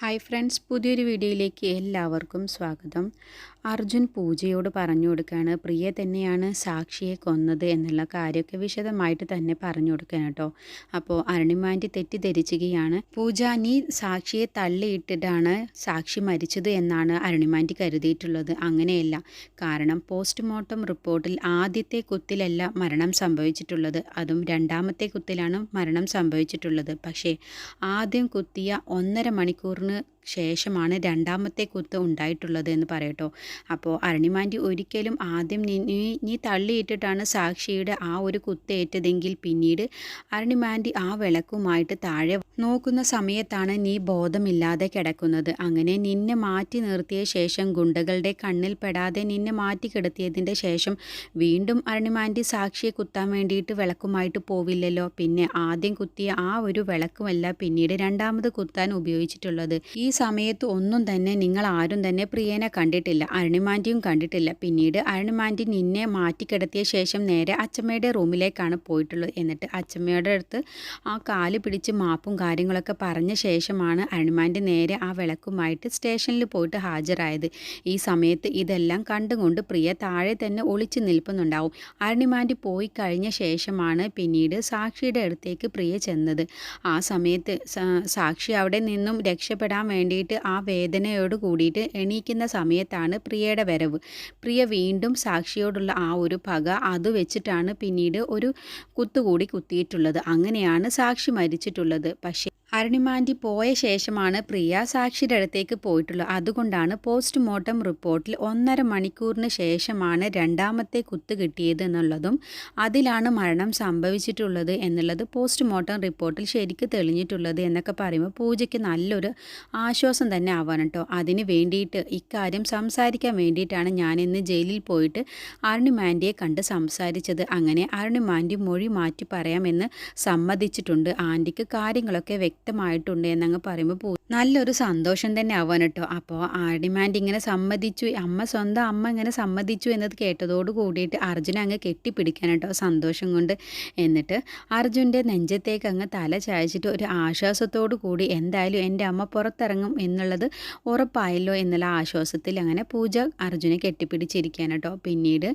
Hi friends പുതിയൊരു വീഡിയോയിലേക്ക് എല്ലാവർക്കും സ്വാഗതം. അർജുൻ പൂജയോട് പറഞ്ഞു കൊടുക്കുകയാണ് പ്രിയ തന്നെയാണ് സാക്ഷിയെ കൊന്നത് എന്നുള്ള കാര്യമൊക്കെ വിശദമായിട്ട് തന്നെ പറഞ്ഞു കൊടുക്കാൻ കേട്ടോ. അപ്പോൾ അരുണിമാന്റെ തെറ്റിദ്ധരിച്ചുകയാണ് പൂജ നീ സാക്ഷിയെ തള്ളിയിട്ടിട്ടാണ് സാക്ഷി മരിച്ചത് എന്നാണ് അരുണിമാന്റെ കരുതിയിട്ടുള്ളത്. അങ്ങനെയല്ല. കാരണം പോസ്റ്റ്മോർട്ടം റിപ്പോർട്ടിൽ ആദ്യത്തെ കുത്തിലല്ല മരണം സംഭവിച്ചിട്ടുള്ളത്. അതും രണ്ടാമത്തെ കുത്തിലാണ് മരണം സംഭവിച്ചിട്ടുള്ളത്. പക്ഷേ ആദ്യം കുത്തിയ ഒന്നര മണിക്കൂറിന് ஒன்று ശേഷമാണ് രണ്ടാമത്തെ കുത്ത് ഉണ്ടായിട്ടുള്ളത് എന്ന് പറയട്ടോ. അപ്പോൾ അരണിമാന്റെ ഒരിക്കലും ആദ്യം നീ തള്ളിയിട്ടിട്ടാണ് സാക്ഷിയുടെ ആ ഒരു കുത്ത് ഏറ്റതെങ്കിൽ പിന്നീട് അരണിമാന്റെ ആ വിളക്കുമായിട്ട് താഴെ നോക്കുന്ന സമയത്താണ് നീ ബോധമില്ലാതെ കിടക്കുന്നത്. അങ്ങനെ നിന്നെ മാറ്റി നിർത്തിയ ശേഷം ഗുണ്ടകളുടെ കണ്ണിൽ പെടാതെ നിന്നെ മാറ്റി കിടത്തിയതിന്റെ ശേഷം വീണ്ടും അരണിമാന്റെ സാക്ഷിയെ കുത്താൻ വേണ്ടിയിട്ട് വിളക്കുമായിട്ട് പോവില്ലല്ലോ. പിന്നെ ആദ്യം കുത്തിയ ആ ഒരു വിളക്കുമല്ല പിന്നീട് രണ്ടാമത് കുത്താൻ ഉപയോഗിച്ചിട്ടുള്ളത്. ഈ സമയത്ത് ഒന്നും തന്നെ നിങ്ങൾ ആരും തന്നെ പ്രിയനെ കണ്ടിട്ടില്ല അരുണിമാന്റിയും കണ്ടിട്ടില്ല. പിന്നീട് അരുണിമാന്റി നിന്നെ മാറ്റിക്കിടത്തിയ ശേഷം നേരെ അച്ചമ്മയുടെ റൂമിലേക്കാണ് പോയിട്ടുള്ളത്. എന്നിട്ട് അച്ചമ്മയുടെ അടുത്ത് ആ കാൽ പിടിച്ച് മാപ്പും കാര്യങ്ങളൊക്കെ പറഞ്ഞ ശേഷമാണ് അരുണിമാന്റി നേരെ ആ വിളക്കുമായിട്ട് സ്റ്റേഷനിൽ പോയിട്ട് ഹാജരായത്. ഈ സമയത്ത് ഇതെല്ലാം കണ്ടുകൊണ്ട് പ്രിയ താഴെ തന്നെ ഒളിച്ചു നിൽപ്പുന്നുണ്ടാവും. അരുണിമാന്റി പോയി കഴിഞ്ഞ ശേഷമാണ് പിന്നീട് സാക്ഷിയുടെ അടുത്തേക്ക് പ്രിയ ചെന്നത്. ആ സമയത്ത് സാക്ഷി അവിടെ നിന്നും രക്ഷപ്പെടാൻ വേണ്ടിയിട്ട് ആ വേദനയോട് കൂടിയിട്ട് എണീക്കുന്ന സമയത്താണ് പ്രിയയുടെ വരവ്. പ്രിയ വീണ്ടും സാക്ഷിയോടുള്ള ആ ഒരു പക അത് വെച്ചിട്ടാണ് പിന്നീട് ഒരു കുത്തുകൂടി കുത്തിയിട്ടുള്ളത്. അങ്ങനെയാണ് സാക്ഷി മരിച്ചിട്ടുള്ളത്. പക്ഷേ അരുണിമാന്റി പോയ ശേഷമാണ് പ്രിയ സാക്ഷിയുടെ അടുത്തേക്ക് പോയിട്ടുള്ളത്. അതുകൊണ്ടാണ് പോസ്റ്റ്മോർട്ടം റിപ്പോർട്ടിൽ ഒന്നര മണിക്കൂറിന് ശേഷമാണ് രണ്ടാമത്തെ കുത്ത് കിട്ടിയത് എന്നുള്ളതും അതിലാണ് മരണം സംഭവിച്ചിട്ടുള്ളത് എന്നുള്ളത് പോസ്റ്റ്മോർട്ടം റിപ്പോർട്ടിൽ ശരിക്ക് തെളിഞ്ഞിട്ടുള്ളത് എന്നൊക്കെ പറയുമ്പോൾ പൂജയ്ക്ക് നല്ലൊരു ആശ്വാസം തന്നെ ആവാൻ കേട്ടോ. അതിന് വേണ്ടിയിട്ട് ഇക്കാര്യം സംസാരിക്കാൻ വേണ്ടിയിട്ടാണ് ഞാൻ ഇന്ന് ജയിലിൽ പോയിട്ട് അരുണിമാന്റിയെ കണ്ട് സംസാരിച്ചത്. അങ്ങനെ അരുണിമാന്റി മൊഴി മാറ്റി പറയാമെന്ന് സമ്മതിച്ചിട്ടുണ്ട്. ആന്റിക്ക് കാര്യങ്ങളൊക്കെ വ്യക്തമായിട്ടുണ്ട് എന്നങ്ങ് പറയുമ്പോൾ പൂ നല്ലൊരു സന്തോഷം തന്നെ ആവാൻ കേട്ടോ അപ്പോൾ ഡിമാൻഡ് ഇങ്ങനെ സമ്മതിച്ചു. അമ്മ സ്വന്തം അമ്മ ഇങ്ങനെ സമ്മതിച്ചു എന്നത് കേട്ടതോട് കൂടിയിട്ട് അർജുന അങ്ങ് കെട്ടിപ്പിടിക്കാൻ കേട്ടോ സന്തോഷം കൊണ്ട്. എന്നിട്ട് അർജുന്റെ നെഞ്ചത്തേക്ക് അങ്ങ് തല ചായച്ചിട്ട് ഒരു ആശ്വാസത്തോടു കൂടി എന്തായാലും എന്റെ അമ്മ പുറത്തിറങ്ങും എന്നുള്ളത് ഉറപ്പായല്ലോ എന്നുള്ള ആശ്വാസത്തിൽ അങ്ങനെ പൂജ അർജുനെ കെട്ടിപ്പിടിച്ചിരിക്കാൻ കേട്ടോ പിന്നീട്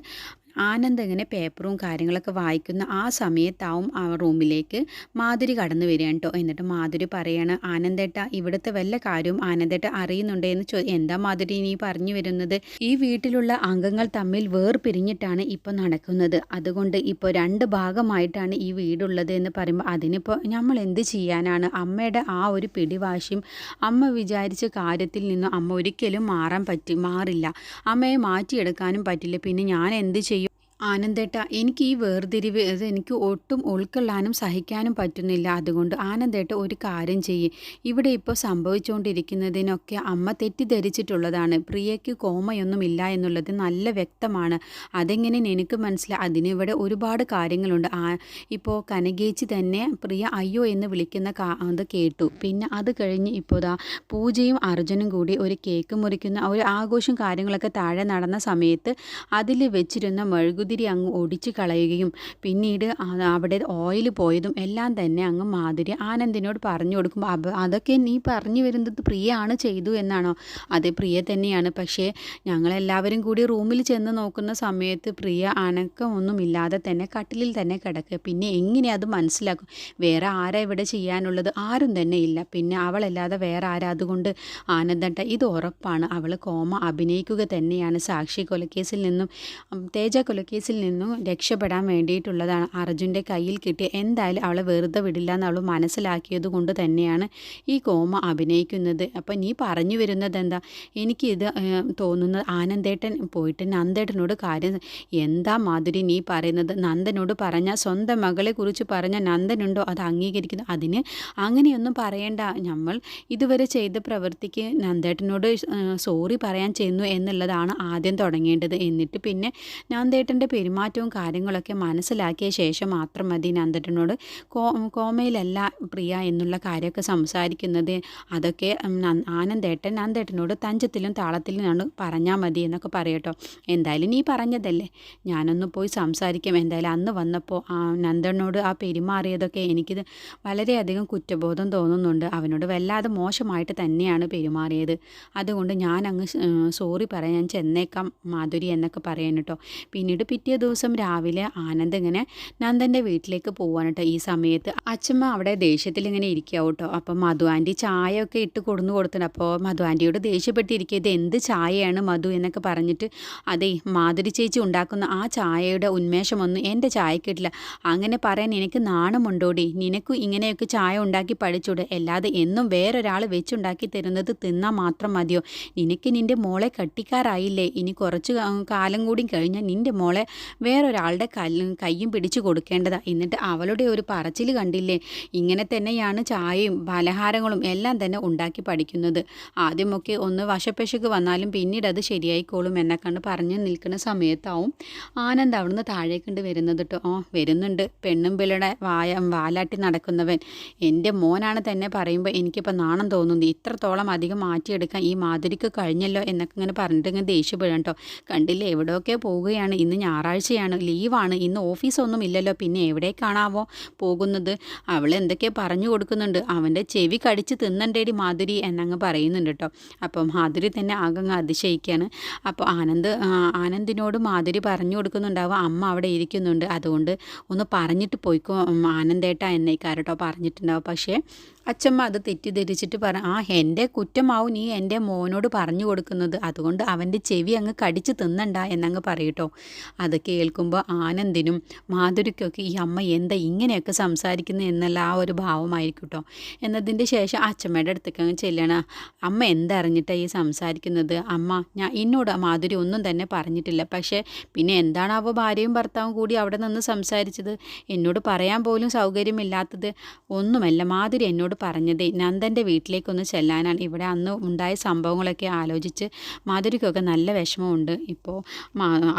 ആനന്ദ് ഇങ്ങനെ പേപ്പറും കാര്യങ്ങളൊക്കെ വായിക്കുന്ന ആ സമയത്താവും ആ റൂമിലേക്ക് മാധുരി കടന്നു വരികയാണ് കേട്ടോ എന്നിട്ട് മാധുരി പറയാണ് ആനന്ദേട്ട ഇവിടുത്തെ വല്ല കാര്യവും ആനന്ദേട്ട അറിയുന്നുണ്ട് എന്ന് ചോ എന്താ മാധുരി നീ പറഞ്ഞു വരുന്നത്? ഈ വീട്ടിലുള്ള അംഗങ്ങൾ തമ്മിൽ വേർപിരിഞ്ഞിട്ടാണ് ഇപ്പോൾ നടക്കുന്നത്. അതുകൊണ്ട് ഇപ്പോൾ രണ്ട് ഭാഗമായിട്ടാണ് ഈ വീടുള്ളത് എന്ന് പറയുമ്പോൾ അതിനിപ്പോൾ നമ്മൾ എന്ത് ചെയ്യാനാണ്? അമ്മയുടെ ആ ഒരു പിടിവാശിയും അമ്മ വിചാരിച്ച കാര്യത്തിൽ നിന്നും അമ്മ ഒരിക്കലും മാറാൻ പറ്റി മാറില്ല. അമ്മയെ മാറ്റിയെടുക്കാനും പറ്റില്ല. പിന്നെ ഞാൻ എന്ത് ചെയ്യും? ആനന്ദേട്ട എനിക്ക് ഈ വേർതിരിവ് അത് എനിക്ക് ഒട്ടും ഉൾക്കൊള്ളാനും സഹിക്കാനും പറ്റുന്നില്ല. അതുകൊണ്ട് ആനന്ദേട്ട ഒരു കാര്യം ചെയ്യേ. ഇവിടെ ഇപ്പോൾ സംഭവിച്ചുകൊണ്ടിരിക്കുന്നതിനൊക്കെ അമ്മ തെറ്റിദ്ധരിച്ചിട്ടുള്ളതാണ്. പ്രിയയ്ക്ക് കോമയൊന്നുമില്ല എന്നുള്ളത് നല്ല വ്യക്തമാണ്. അതെങ്ങനെ എനിക്ക് മനസ്സിലായി അതിനിവിടെ ഒരുപാട് കാര്യങ്ങളുണ്ട്. ആ ഇപ്പോൾ കനകേച്ചി തന്നെ പ്രിയ അയ്യോ എന്ന് വിളിക്കുന്ന അത് കേട്ടു. പിന്നെ അത് കഴിഞ്ഞ് ഇപ്പോൾ ദാ പൂജയും അർജുനും കൂടി ഒരു കേക്ക് മുറിക്കുന്ന ഒരു ആഘോഷം കാര്യങ്ങളൊക്കെ താഴെ നടന്ന സമയത്ത് അതിൽ വെച്ചിരുന്ന മെഴുകുതിരി അങ്ങ് ഒടിച്ചു കളയുകയും പിന്നീട് അവിടെ ഓയിൽ പോയതും എല്ലാം തന്നെ അങ്ങ് മാധുരി ആനന്ദിനോട് പറഞ്ഞു കൊടുക്കുമ്പോൾ അതൊക്കെ നീ പറഞ്ഞു വരുന്നത് പ്രിയയാണ് ചെയ്തു എന്നാണോ? അതെ പ്രിയ തന്നെയാണ്. പക്ഷേ ഞങ്ങളെല്ലാവരും കൂടി റൂമിൽ ചെന്ന് നോക്കുന്ന സമയത്ത് പ്രിയ അനക്കമൊന്നുമില്ലാതെ തന്നെ കട്ടിലിൽ തന്നെ കിടക്കുക. പിന്നെ എങ്ങനെ അത് മനസ്സിലാക്കും? വേറെ ആരാ ഇവിടെ ചെയ്യാനുള്ളത്? ആരും തന്നെ ഇല്ല. പിന്നെ അവളല്ലാതെ വേറെ ആരാ? അതുകൊണ്ട് ആനന്ദട്ട ഇത് ഉറപ്പാണ്. അവൾ കോമ അഭിനയിക്കുക തന്നെയാണ്. സാക്ഷി കൊലക്കേസിൽ നിന്നും തേജ തേജ കൊലക്കേസിൽ നിന്നും രക്ഷപ്പെടാൻ വേണ്ടിയിട്ടുള്ളതാണ്. അർജുന്റെ കയ്യിൽ കിട്ടിയ എന്തായാലും അവളെ വെറുതെ വിടില്ല എന്ന് അവൾ മനസ്സിലാക്കിയത് കൊണ്ട് തന്നെയാണ് ഈ കോമ അഭിനയിക്കുന്നത്. അപ്പം നീ പറഞ്ഞു വരുന്നത് എന്താ? എനിക്കിത് തോന്നുന്നത് ആനന്ദേട്ടൻ പോയിട്ട് നന്ദേട്ടനോട് കാര്യം എന്താ മാധുരി നീ പറയുന്നത്? നന്ദനോട് പറഞ്ഞ സ്വന്തം മകളെ കുറിച്ച് പറഞ്ഞ നന്ദനുണ്ടോ? അത് അംഗീകരിക്കുന്നു. അതിന് അങ്ങനെയൊന്നും പറയേണ്ട. നമ്മൾ ഇതുവരെ ചെയ്ത പ്രവൃത്തിക്ക് നന്ദേട്ടനോട് സോറി പറയാൻ ചെയ്യുന്നു എന്നുള്ളതാണ് ആദ്യം തുടങ്ങേണ്ടത്. എന്നിട്ട് പിന്നെ നന്ദേട്ടന്റെ അവന്റെ പെരുമാറ്റവും കാര്യങ്ങളൊക്കെ മനസ്സിലാക്കിയ ശേഷം മാത്രം മതി നന്ദേട്ടനോട് കോ കോമയിലല്ല പ്രിയ എന്നുള്ള കാര്യമൊക്കെ സംസാരിക്കുന്നത്. അതൊക്കെ ആനന്ദേട്ടൻ നന്ദേട്ടനോട് തഞ്ചത്തിലും താളത്തിലുമാണ് പറഞ്ഞാൽ മതി എന്നൊക്കെ പറയട്ടോ എന്തായാലും നീ പറഞ്ഞതല്ലേ? ഞാനൊന്ന് പോയി സംസാരിക്കാം. എന്തായാലും അന്ന് വന്നപ്പോൾ ആ നന്ദനോട് ആ പെരുമാറിയതൊക്കെ എനിക്കിത് വളരെയധികം കുറ്റബോധം തോന്നുന്നുണ്ട്. അവനോട് വല്ലാതെ മോശമായിട്ട് തന്നെയാണ് പെരുമാറിയത്. അതുകൊണ്ട് ഞാൻ അങ്ങ് സോറി പറയാൻ ചെന്നേക്കാം മാധുരി എന്നൊക്കെ പറയാൻ കേട്ടോ പിന്നീട് പിറ്റേ ദിവസം രാവിലെ ആനന്ദ് ഇങ്ങനെ നന്ദന്റെ വീട്ടിലേക്ക് പോവാൻ കേട്ടോ ഈ സമയത്ത്. അച്ഛമ്മ അവിടെ ദേഷ്യത്തിൽ ഇങ്ങനെ ഇരിക്കുക കേട്ടോ അപ്പം മധു ആന്റി ചായയൊക്കെ ഇട്ട് കൊടുന്നു കൊടുത്തിട്ടുണ്ട്. അപ്പോൾ മധു ആന്റിയോട് ദേഷ്യപ്പെട്ടിരിക്കുക ഇത് എന്ത് ചായയാണ് മധു? എന്നൊക്കെ പറഞ്ഞിട്ട് അതേ മാധുരി ചേച്ചി ഉണ്ടാക്കുന്ന ആ ചായയുടെ ഉന്മേഷമൊന്നും എന്റെ ചായക്കിട്ടില്ല അങ്ങനെ പറയാൻ എനിക്ക് നാണമുണ്ടോടി? നിനക്ക് ഇങ്ങനെയൊക്കെ ചായ ഉണ്ടാക്കി പഠിച്ചൂടെ? അല്ലാതെ എന്നും വേറൊരാൾ വെച്ചുണ്ടാക്കി തരുന്നത് തിന്നാൽ മാത്രം മതിയോ? നിനക്ക് നിന്റെ മോളെ കട്ടിക്കാറായില്ലേ? ഇനി കുറച്ച് കാലം കൂടി കഴിഞ്ഞാൽ നിന്റെ മോളെ വേറൊരാളുടെ കയ്യും പിടിച്ചു കൊടുക്കേണ്ടതാ. എന്നിട്ട് അവളുടെ ഒരു പറച്ചിൽ കണ്ടില്ലേ? ഇങ്ങനെ തന്നെയാണ് ചായയും പലഹാരങ്ങളും എല്ലാം തന്നെ ഉണ്ടാക്കി പഠിക്കുന്നത്. ആദ്യമൊക്കെ ഒന്ന് വശപ്പശക്ക് വന്നാലും പിന്നീട് അത് ശരിയായിക്കോളും എന്നെ കണ്ട് പറഞ്ഞു നിൽക്കുന്ന സമയത്താവും ആനന്ദ് അവിടുന്ന് താഴേക്കണ്ട് വരുന്നത് കേട്ടോ. ഓ വരുന്നുണ്ട്. പെണ്ണും പിള്ളയുടെ വായ വാലാട്ടി നടക്കുന്നവൻ. എന്റെ മോനാണ് തന്നെ പറയുമ്പോൾ എനിക്കിപ്പോൾ നാണം തോന്നുന്നത് ഇത്രത്തോളം അധികം മാറ്റിയെടുക്കാൻ ഈ മാധുരിക്ക് കഴിഞ്ഞല്ലോ എന്നൊക്കെ ഇങ്ങനെ പറഞ്ഞിട്ട് ഇങ്ങനെ ദേഷ്യപ്പെടാം കേട്ടോ. കണ്ടില്ലേ? എവിടെയൊക്കെ പോവുകയാണ്. ഇന്ന് ഞായറാഴ്ചയാണ്. ലീവാണ്. ഇന്ന് ഓഫീസൊന്നും ഇല്ലല്ലോ. പിന്നെ എവിടേക്കാണാവോ പോകുന്നത്. അവൾ എന്തൊക്കെ പറഞ്ഞു കൊടുക്കുന്നുണ്ട്. അവന്റെ ചെവി കടിച്ച് തിന്നണ്ടേടി മാധുരി എന്നങ്ങ് പറയുന്നുണ്ട് കേട്ടോ. അപ്പോൾ മാധുരി തന്നെ ആകങ്ങ് അതിശയിക്കുകയാണ് അപ്പോൾ ആനന്ദ് ആനന്ദിനോട് മാധുരി പറഞ്ഞു കൊടുക്കുന്നുണ്ടാവും. അമ്മ അവിടെ ഇരിക്കുന്നുണ്ട്. അതുകൊണ്ട് ഒന്ന് പറഞ്ഞിട്ട് പോയിക്കോ ആനന്ദേട്ട എന്നേക്കാരട്ടോ പറഞ്ഞിട്ടുണ്ടാവും. പക്ഷേ അച്ഛമ്മ അത് തെറ്റിദ്ധരിച്ചിട്ട് പറ ആ എന്റെ കുറ്റമാവും നീ എന്റെ മോനോട് പറഞ്ഞു കൊടുക്കുന്നത്. അതുകൊണ്ട് അവന്റെ ചെവി അങ്ങ് കടിച്ച് തിന്നണ്ട എന്നങ്ങ് പറയട്ടോ അത് കേൾക്കുമ്പോൾ ആനന്ദിനും മാധുരിക്കൊക്കെ ഈ അമ്മ എന്താ ഇങ്ങനെയൊക്കെ സംസാരിക്കുന്നത് എന്നുള്ള ആ ഒരു ഭാവമായിരിക്കും കേട്ടോ എന്നതിന്റെ ശേഷം അച്ഛമ്മയുടെ അടുത്തേക്ക് അങ്ങ് ചെല്ലണം. അമ്മ എന്തറിഞ്ഞിട്ടാണ് ഈ സംസാരിക്കുന്നത്? അമ്മ ഞാൻ എന്നോട് മാധുരി ഒന്നും തന്നെ പറഞ്ഞിട്ടില്ല. പക്ഷേ പിന്നെ എന്താണ് അവ ഭാര്യയും ഭർത്താവും കൂടി അവിടെ നിന്ന് സംസാരിച്ചത്? എന്നോട് പറയാൻ പോലും സൗകര്യമില്ലാത്തത്. ഒന്നുമല്ല മാധുരി എന്നോട് പറഞ്ഞതേ നന്ദന്റെ വീട്ടിലേക്കൊന്ന് ചെല്ലാനാണ്. ഇവിടെ അന്ന് ഉണ്ടായ സംഭവങ്ങളൊക്കെ ആലോചിച്ച് മാധുരിക്കൊക്കെ നല്ല വിഷമമുണ്ട്. ഇപ്പോൾ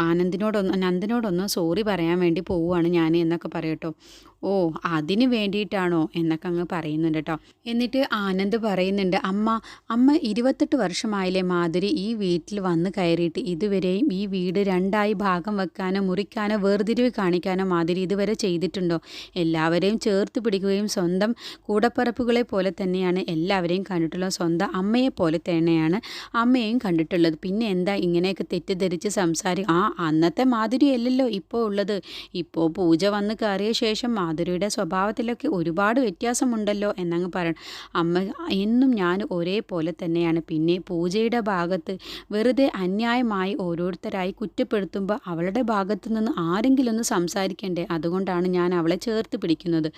ആനന്ദിനോടൊന്ന് നന്ദനോടൊന്ന് സോറി പറയാൻ വേണ്ടി പോവുകയാണ് ഞാൻ എന്നൊക്കെ പറയട്ടോ. ഓ അതിന് വേണ്ടിയിട്ടാണോ എന്നൊക്കെ അങ്ങ് പറയുന്നുണ്ട് കേട്ടോ എന്നിട്ട് ആനന്ദ് പറയുന്നുണ്ട് അമ്മ അമ്മ ഇരുപത്തെട്ട് വർഷമായില്ലേ മാധുരി ഈ വീട്ടിൽ വന്ന് കയറിയിട്ട് ഇതുവരെയും ഈ വീട് രണ്ടായി ഭാഗം വെക്കാനോ മുറിക്കാനോ വേർതിരിവ് കാണിക്കാനോ മാധുരി ഇതുവരെ ചെയ്തിട്ടുണ്ടോ? എല്ലാവരെയും ചേർത്ത് പിടിക്കുകയും സ്വന്തം കൂടപ്പറപ്പുകളെ പോലെ തന്നെയാണ് എല്ലാവരെയും കണ്ടിട്ടുള്ളത്. സ്വന്തം അമ്മയെ പോലെ തന്നെയാണ് അമ്മയെയും കണ്ടിട്ടുള്ളത്. പിന്നെ എന്താ ഇങ്ങനെയൊക്കെ തെറ്റിദ്ധരിച്ച് സംസാരിക്കും ആ അന്നത്തെ മാധുരി അല്ലല്ലോ ഇപ്പോൾ ഉള്ളത്. ഇപ്പോൾ പൂജ വന്ന് കയറിയ ശേഷം മാധുരിയുടെ സ്വഭാവത്തിലൊക്കെ ഒരുപാട് വ്യത്യാസമുണ്ടല്ലോ എന്നങ്ങ് പറയണം. അമ്മ എന്നും ഞാൻ ഒരേപോലെ തന്നെയാണ്. പിന്നെ പൂജയുടെ ഭാഗത്ത് വെറുതെ അന്യായമായി ഓരോരുത്തരായി കുറ്റപ്പെടുത്തുമ്പോൾ അവളുടെ ഭാഗത്ത് നിന്ന് ആരെങ്കിലും ഒന്ന് സംസാരിക്കണ്ടേ? അതുകൊണ്ടാണ് ഞാൻ അവളെ ചേർത്ത് പിടിക്കുന്നത്.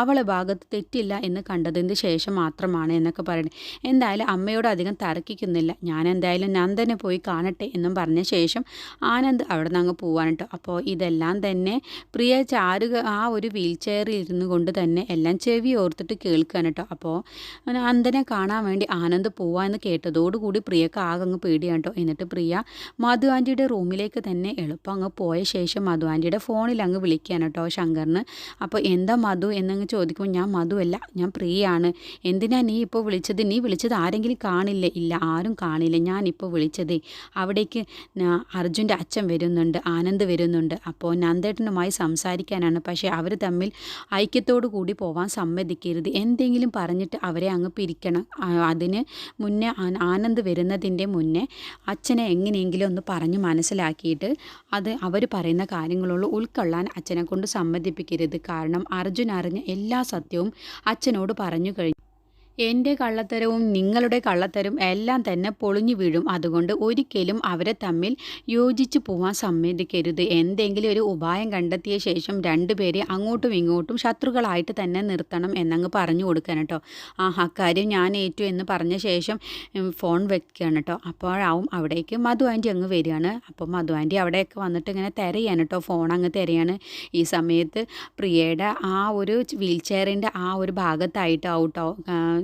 അവളെ ഭാഗത്ത് തെറ്റില്ല എന്ന് കണ്ടതിന് ശേഷം മാത്രമാണ് എന്നൊക്കെ പറയണേ. എന്തായാലും അമ്മയോട് അധികം തർക്കിക്കുന്നില്ല. ഞാൻ എന്തായാലും നന്ദനെ പോയി കാണട്ടെ എന്നും പറഞ്ഞ ശേഷം ആനന്ദ് അവിടെ നിന്ന് അങ്ങ് പോവാനിട്ടോ അപ്പോൾ ഇതെല്ലാം തന്നെ പ്രിയ ചാരുക ആ ഒരു വീൽ ചെയറിൽ ഇരുന്നു കൊണ്ട് തന്നെ എല്ലാം ചെവി ഓർത്തിട്ട് കേൾക്കുകയാണ് കേട്ടോ. അപ്പോൾ അന്തനെ കാണാൻ വേണ്ടി ആനന്ദ് പോവാ എന്ന് കേട്ടതോടുകൂടി പ്രിയക്ക് ആകെ അങ്ങ് പേടിയാണ് കേട്ടോ. എന്നിട്ട് പ്രിയ മധു ആന്റിയുടെ റൂമിലേക്ക് തന്നെ എളുപ്പം അങ്ങ് പോയ ശേഷം മധു ആന്റിയുടെ ഫോണിൽ അങ്ങ് വിളിക്കുകയാണ് കേട്ടോ ശങ്കറിന്. അപ്പോൾ എന്താ മധു എന്നങ്ങ് ചോദിക്കുമ്പോൾ ഞാൻ മധുവല്ല ഞാൻ പ്രിയയാണ്. എന്തിനാ നീ ഇപ്പോൾ വിളിച്ചത്? നീ വിളിച്ചത് ആരെങ്കിലും കാണില്ലേ? ഇല്ല ആരും കാണില്ല. ഞാനിപ്പോൾ വിളിച്ചതേ അവിടേക്ക് അർജുന്റെ അച്ഛൻ വരുന്നുണ്ട് ആനന്ദ് വരുന്നുണ്ട്. അപ്പോൾ നന്ദേട്ടനുമായി സംസാരിക്കാനാണ്. പക്ഷേ അവർ തമ്മിൽ ഐക്യത്തോടു കൂടി പോവാൻ സമ്മതിക്കരുത്. എന്തെങ്കിലും പറഞ്ഞിട്ട് അവരെ അങ്ങ് പിരിക്കണം. അതിന് മുന്നേ ആനന്ദ് വരുന്നതിന്റെ മുന്നേ അച്ഛനെ എങ്ങനെയെങ്കിലും ഒന്ന് പറഞ്ഞ് മനസ്സിലാക്കിയിട്ട് അത് അവർ പറയുന്ന കാര്യങ്ങളുള്ള ഉൾക്കൊള്ളാൻ അച്ഛനെ കൊണ്ട് സമ്മതിപ്പിക്കരുത്. കാരണം അർജുൻ അറിഞ്ഞ എല്ലാ സത്യവും അച്ഛനോട് പറഞ്ഞു കഴിഞ്ഞു. എന്റെ കള്ളത്തരവും നിങ്ങളുടെ കള്ളത്തരവും എല്ലാം തന്നെ പൊളിഞ്ഞു വീഴും. അതുകൊണ്ട് ഒരിക്കലും അവരെ തമ്മിൽ യോജിച്ചു പോവാൻ സമ്മതിക്കരുത്. എന്തെങ്കിലും ഒരു ഉപായം കണ്ടെത്തിയ ശേഷം രണ്ടുപേരെ അങ്ങോട്ടും ഇങ്ങോട്ടും ശത്രുക്കളായിട്ട് തന്നെ നിർത്തണം എന്നങ്ങ് പറഞ്ഞു കൊടുക്കാൻ കേട്ടോ. ആ അക്കാര്യം ഞാൻ ഏറ്റു എന്ന് പറഞ്ഞ ശേഷം ഫോൺ വെക്കുകയാണ് കേട്ടോ. അപ്പോഴാവും അവിടേക്ക് മധു ആന്റി അങ്ങ് വരികയാണ്. അപ്പോൾ മധു ആന്റി അവിടെയൊക്കെ വന്നിട്ട് ഇങ്ങനെ തിരയാണ് കേട്ടോ. ഫോൺ അങ്ങ് തിരയാണ്. ഈ സമയത്ത് പ്രിയയുടെ ആ ഒരു വീൽ ചെയറിന്റെ ആ ഒരു ഭാഗത്തായിട്ടാവും കേട്ടോ.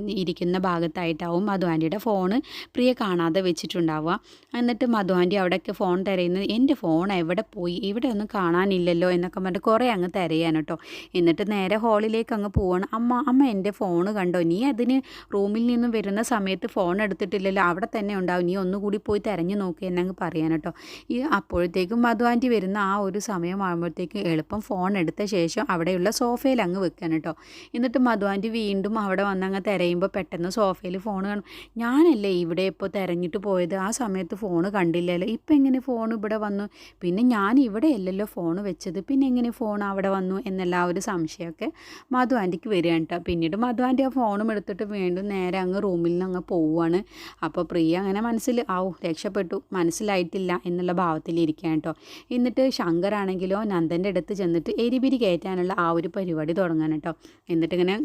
ഇരിക്കുന്ന ഭാഗത്തായിട്ടാവും മധുവാന്റെ ഫോണ് പ്രിയ കാണാതെ വെച്ചിട്ടുണ്ടാവുക. എന്നിട്ട് മധുവാന്റെ അവിടെയൊക്കെ ഫോൺ തിരയുന്നത് എന്റെ ഫോൺ എവിടെ പോയി? ഇവിടെ ഒന്നും കാണാനില്ലല്ലോ എന്നൊക്കെ പറഞ്ഞിട്ട് കുറേ അങ്ങ് തിരയാണ് കേട്ടോ. എന്നിട്ട് നേരെ ഹാളിലേക്ക് അങ്ങ് പോവാണ്. അമ്മ അമ്മ എന്റെ ഫോൺ കണ്ടോ? നീ അതിന് റൂമിൽ നിന്നും വരുന്ന സമയത്ത് ഫോൺ എടുത്തിട്ടില്ലല്ലോ. അവിടെ തന്നെ ഉണ്ടാവും. നീ ഒന്നുകൂടി പോയി തിരഞ്ഞു നോക്കി എന്നങ്ങ് പറയാൻ കേട്ടോ. ഈ അപ്പോഴത്തേക്കും മധുവാന്റെ വരുന്ന ആ ഒരു സമയമാകുമ്പോഴത്തേക്കും എളുപ്പം ഫോൺ എടുത്ത ശേഷം അവിടെയുള്ള സോഫയിൽ അങ്ങ് വെക്കാൻ കേട്ടോ. എന്നിട്ട് മധുവാന്റെ വീണ്ടും അവിടെ വന്ന് അങ്ങ് തിരയുമ്പോൾ പെട്ടെന്ന് സോഫയിൽ ഫോൺ കാണും. ഞാനല്ലേ ഇവിടെ ഇപ്പോൾ തിരഞ്ഞിട്ട് പോയത്? ആ സമയത്ത് ഫോൺ കണ്ടില്ലല്ലോ. ഇപ്പം എങ്ങനെ ഫോൺ ഇവിടെ വന്നു? പിന്നെ ഞാൻ ഇവിടെ അല്ലല്ലോ ഫോൺ വെച്ചത്. പിന്നെ എങ്ങനെ ഫോൺ അവിടെ വന്നു എന്നുള്ള ഒരു സംശയമൊക്കെ മധു ആന്റിക്ക് വരികയാണ് കേട്ടോ. പിന്നീട് മധു ആന്റി ആ ഫോണും എടുത്തിട്ട് വീണ്ടും നേരെ അങ്ങ് റൂമിൽ നിന്ന് അങ്ങ് പോവുകയാണ് അപ്പോൾ പ്രിയ അങ്ങനെ മനസ്സിൽ ആവും രക്ഷപ്പെട്ടു. മനസ്സിലായിട്ടില്ല എന്നുള്ള ഭാവത്തിലിരിക്കുകയാണ് കേട്ടോ. എന്നിട്ട് ശങ്കറാണെങ്കിലോ നന്ദന്റെ അടുത്ത് ചെന്നിട്ട് എരിപിരി കയറ്റാനുള്ള ആ ഒരു പരിപാടി തുടങ്ങാൻ കേട്ടോ. എന്നിട്ടിങ്ങനെ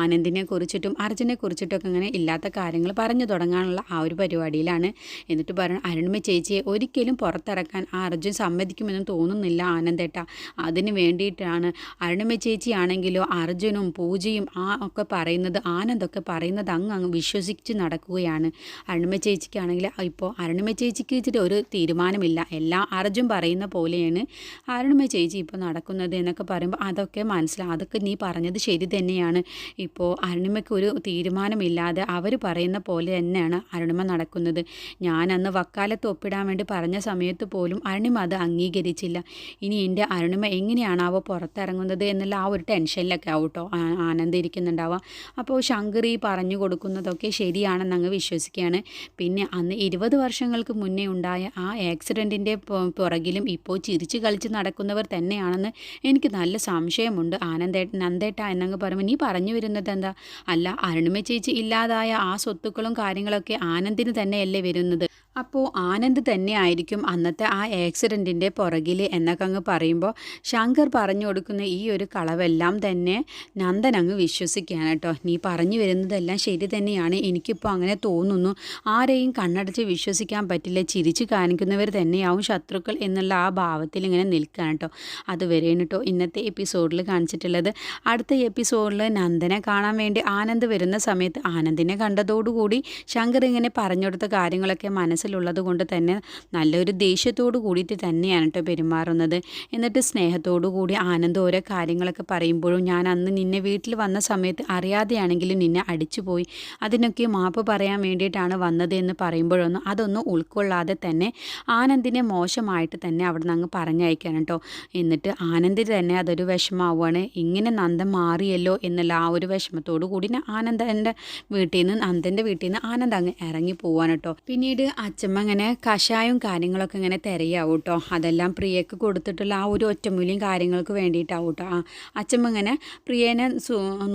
ആനന്ദിനെ കുറിച്ചിട്ടും അർജുനെ കുറിച്ചിട്ടൊക്കെ ഇങ്ങനെ ഇല്ലാത്ത കാര്യങ്ങൾ പറഞ്ഞു തുടങ്ങാനുള്ള ആ ഒരു പരിപാടിയിലാണ്. എന്നിട്ട് പറയണം അരുണിമ ചേച്ചിയെ ഒരിക്കലും പുറത്തിറക്കാൻ ആ അർജുൻ സമ്മതിക്കുമെന്ന് തോന്നുന്നില്ല ആനന്ദേട്ട. അതിന് വേണ്ടിയിട്ടാണ് അരുണിമ ചേച്ചിയാണെങ്കിലോ അർജുനും പൂജയും ആ ഒക്കെ പറയുന്നത് ആനന്ദൊക്കെ പറയുന്നത് അങ്ങ് അങ്ങ് വിശ്വസിച്ച് നടക്കുകയാണ്. അരുണിമ ചേച്ചിക്കാണെങ്കിൽ ഇപ്പോൾ അരുണിമ ചേച്ചിക്ക് വെച്ചിട്ട് ഒരു തീരുമാനമില്ല. എല്ലാം അർജുൻ പറയുന്ന പോലെയാണ് അരുണിമ ചേച്ചി ഇപ്പോൾ നടക്കുന്നത് എന്നൊക്കെ പറയുമ്പോൾ അതൊക്കെ മനസ്സിലാവും അതൊക്കെ നീ പറഞ്ഞത് ശരി തന്നെയാണ്. ഇപ്പോൾ അരുണിമയ്ക്ക് ഒരു തീരുമാനമില്ലാതെ അവർ പറയുന്ന പോലെ തന്നെയാണ് അരുണിമ നടക്കുന്നത്. ഞാൻ അന്ന് വക്കാലത്ത് ഒപ്പിടാൻ വേണ്ടി പറഞ്ഞ സമയത്ത് പോലും അരുണിമ അത് അംഗീകരിച്ചില്ല. ഇനി എന്റെ അരുണിമ എങ്ങനെയാണാവോ പുറത്തിറങ്ങുന്നത് എന്നുള്ള ആ ഒരു ടെൻഷനിലൊക്കെ ആവട്ടോ? ആനന്ദം ഇരിക്കുന്നുണ്ടാവുക അപ്പോൾ ശങ്കർ ഈ പറഞ്ഞു കൊടുക്കുന്നതൊക്കെ ശരിയാണെന്ന് അങ്ങ് വിശ്വസിക്കുകയാണ്. പിന്നെ അന്ന് ഇരുപത് വർഷങ്ങൾക്ക് മുന്നേ ഉണ്ടായ ആ ആക്സിഡന്റിന്റെ പുറകിലും ഇപ്പോൾ ചിരിച്ചു കളിച്ച് നടക്കുന്നവർ തന്നെയാണെന്ന് എനിക്ക് നല്ല സംശയമുണ്ട്. ആനന്ദേ നന്ദേട്ട എന്നങ്ങ് പറയുമ്പോൾ നീ പറഞ്ഞു വരുന്നത് എന്താ? അല്ല അരുണിമ ചേച്ചി ഇല്ലാതായ ആ സ്വത്തുക്കളും കാര്യങ്ങളൊക്കെ ആനന്ദിന് തന്നെയല്ലേ വരുന്നത്. അപ്പോൾ ആനന്ദ് തന്നെ ആയിരിക്കും അന്നത്തെ ആ ആക്സിഡന്റിന്റെ പുറകിൽ എന്നൊക്കെ അങ്ങ് പറയുമ്പോൾ ശങ്കർ പറഞ്ഞു കൊടുക്കുന്ന ഈ ഒരു കളവെല്ലാം തന്നെ നന്ദൻ അങ്ങ് വിശ്വസിക്കുകയാണ് കേട്ടോ. നീ പറഞ്ഞു വരുന്നതെല്ലാം ശരി തന്നെയാണ്. എനിക്കിപ്പോൾ അങ്ങനെ തോന്നുന്നു. ആരെയും കണ്ണടച്ച് വിശ്വസിക്കാൻ പറ്റില്ല. ചിരിച്ച് കാണിക്കുന്നവർ തന്നെയാവും ശത്രുക്കൾ എന്നുള്ള ആ ഭാവത്തിൽ ഇങ്ങനെ നിൽക്കുകയാണ് കേട്ടോ. അതുവരെയാണ് കേട്ടോ ഇന്നത്തെ എപ്പിസോഡിൽ കാണിച്ചിട്ടുള്ളത്. അടുത്ത എപ്പിസോഡിൽ നന്ദനെ കാണാൻ വേണ്ടി ആനന്ദ് വരുന്ന സമയത്ത് ആനന്ദിനെ കണ്ടതോടുകൂടി ശങ്കർ ഇങ്ങനെ പറഞ്ഞു കൊടുത്ത കാര്യങ്ങളൊക്കെ മനസ്സിൽ മനസ്സിലുള്ളത് കൊണ്ട് തന്നെ നല്ലൊരു ദേഷ്യത്തോടു കൂടിയിട്ട് തന്നെയാണ് കേട്ടോ പെരുമാറുന്നത്. എന്നിട്ട് സ്നേഹത്തോടു കൂടി ആനന്ദം ഓരോ കാര്യങ്ങളൊക്കെ പറയുമ്പോഴും ഞാൻ അന്ന് നിന്നെ വീട്ടിൽ വന്ന സമയത്ത് അറിയാതെയാണെങ്കിലും നിന്നെ അടിച്ചുപോയി അതിനൊക്കെ മാപ്പ് പറയാൻ വേണ്ടിയിട്ടാണ് വന്നത് എന്ന് പറയുമ്പോഴൊന്നും അതൊന്നും ഉൾക്കൊള്ളാതെ തന്നെ ആനന്ദിനെ മോശമായിട്ട് തന്നെ അവിടെ നിന്ന് അങ്ങ് പറഞ്ഞയക്കാൻ കേട്ടോ എന്നിട്ട് ആനന്ദിന് തന്നെ അതൊരു വിഷമാവുകയാണ് ഇങ്ങനെ നന്ദ മാറിയല്ലോ എന്നുള്ള ആ ഒരു വിഷമത്തോടു കൂടി ആനന്ദന്റെ വീട്ടിൽ നിന്ന് നന്ദന്റെ വീട്ടിൽ നിന്ന് ആനന്ദ് അങ്ങ് ഇറങ്ങി പോവാൻ കേട്ടോ പിന്നീട് അച്ഛമ്മ ഇങ്ങനെ കഷായവും കാര്യങ്ങളൊക്കെ ഇങ്ങനെ തിരയാവും കേട്ടോ അതെല്ലാം പ്രിയക്ക് കൊടുത്തിട്ടുള്ള ആ ഒരു ഒറ്റമൂലിയും കാര്യങ്ങൾക്ക് വേണ്ടിയിട്ടാവും കേട്ടോ ആ അച്ഛമ്മ ഇങ്ങനെ പ്രിയനെ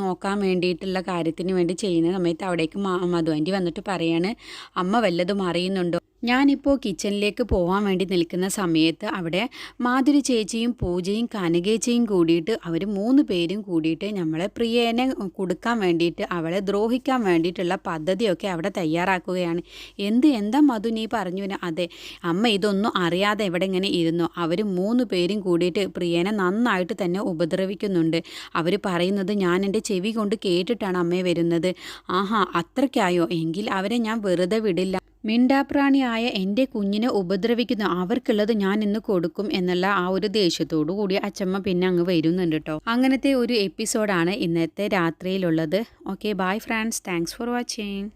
നോക്കാൻ വേണ്ടിയിട്ടുള്ള കാര്യത്തിന് വേണ്ടി ചെയ്യുന്ന സമയത്ത് അവിടേക്ക് മധുവാന്റി വന്നിട്ട് പറയാണ് അമ്മ വല്ലതും അറിയുന്നുണ്ടോ? ഞാനിപ്പോൾ കിച്ചണിലേക്ക് പോകാൻ വേണ്ടി നിൽക്കുന്ന സമയത്ത് അവിടെ മാധുരി ചേച്ചിയും പൂജയും കനകേച്ചയും കൂടിയിട്ട് അവർ മൂന്ന് പേരും കൂടിയിട്ട് നമ്മളെ പ്രിയേനെ കൊടുക്കാൻ വേണ്ടിയിട്ട് അവളെ ദ്രോഹിക്കാൻ വേണ്ടിയിട്ടുള്ള പദ്ധതിയൊക്കെ അവിടെ തയ്യാറാക്കുകയാണ്. എന്ത് എന്താ മധു നീ പറഞ്ഞു അതെ അമ്മ ഇതൊന്നും അറിയാതെ എവിടെ ഇങ്ങനെ ഇരുന്നു. അവർ മൂന്ന് പേരും കൂടിയിട്ട് പ്രിയേനെ നന്നായിട്ട് തന്നെ ഉപദ്രവിക്കുന്നുണ്ട്. അവർ പറയുന്നത് ഞാൻ എന്റെ ചെവി കൊണ്ട് കേട്ടിട്ടാണ് അമ്മയെ വരുന്നത്. ആഹാ അത്രയ്ക്കായോ? എങ്കിൽ അവരെ ഞാൻ വെറുതെ വിടില്ല. മിണ്ടാപ്രാണിയായ എന്റെ കുഞ്ഞിനെ ഉപദ്രവിക്കുന്ന അവർക്കുള്ളത് ഞാൻ ഇന്ന് കൊടുക്കും എന്നുള്ള ആ ഒരു ദേഷ്യത്തോടു കൂടി അച്ചമ്മ പിന്നെ അങ്ങ് വരുന്നുണ്ട് കേട്ടോ. അങ്ങനത്തെ ഒരു എപ്പിസോഡാണ് ഇന്നത്തെ രാത്രിയിലുള്ളത്. Okay bye friends thanks for watching